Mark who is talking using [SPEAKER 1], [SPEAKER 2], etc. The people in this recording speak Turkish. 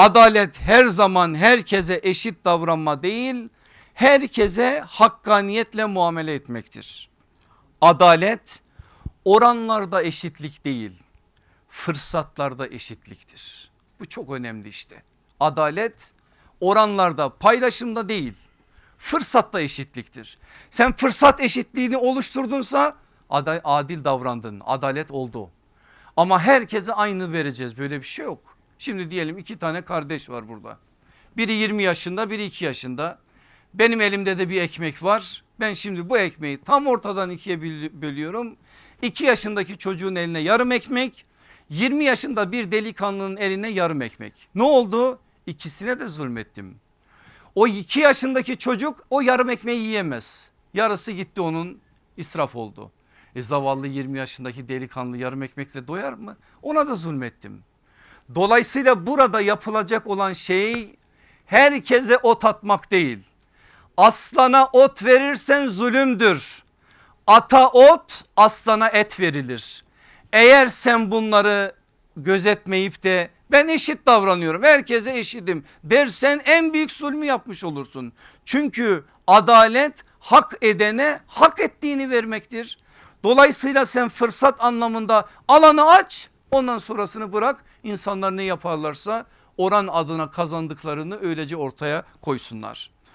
[SPEAKER 1] Adalet her zaman herkese eşit davranma değil, herkese hakkaniyetle muamele etmektir. Adalet oranlarda eşitlik değil, fırsatlarda eşitliktir. Bu çok önemli işte. Adalet oranlarda paylaşımda değil, fırsatta eşitliktir. Sen fırsat eşitliğini oluşturdunsa adil davrandın, adalet oldu. Ama herkese aynı vereceğiz böyle bir şey yok. Şimdi diyelim iki tane kardeş var burada. Biri 20 yaşında biri 2 yaşında. Benim elimde de bir ekmek var. Ben şimdi bu ekmeği tam ortadan ikiye böl- bölüyorum. 2 yaşındaki çocuğun eline yarım ekmek. 20 yaşında bir delikanlının eline yarım ekmek. Ne oldu? İkisine de zulmettim. O 2 yaşındaki çocuk o yarım ekmeği yiyemez. Yarısı gitti onun israf oldu. E zavallı 20 yaşındaki delikanlı yarım ekmekle doyar mı? Ona da zulmettim. Dolayısıyla burada yapılacak olan şey herkese ot atmak değil. Aslana ot verirsen zulümdür. Ata ot aslana et verilir. Eğer sen bunları gözetmeyip de ben eşit davranıyorum herkese eşitim dersen en büyük zulmü yapmış olursun. Çünkü adalet hak edene hak ettiğini vermektir. Dolayısıyla sen fırsat anlamında alanı aç ondan sonrasını bırak insanlar ne yaparlarsa oran adına kazandıklarını öylece ortaya koysunlar.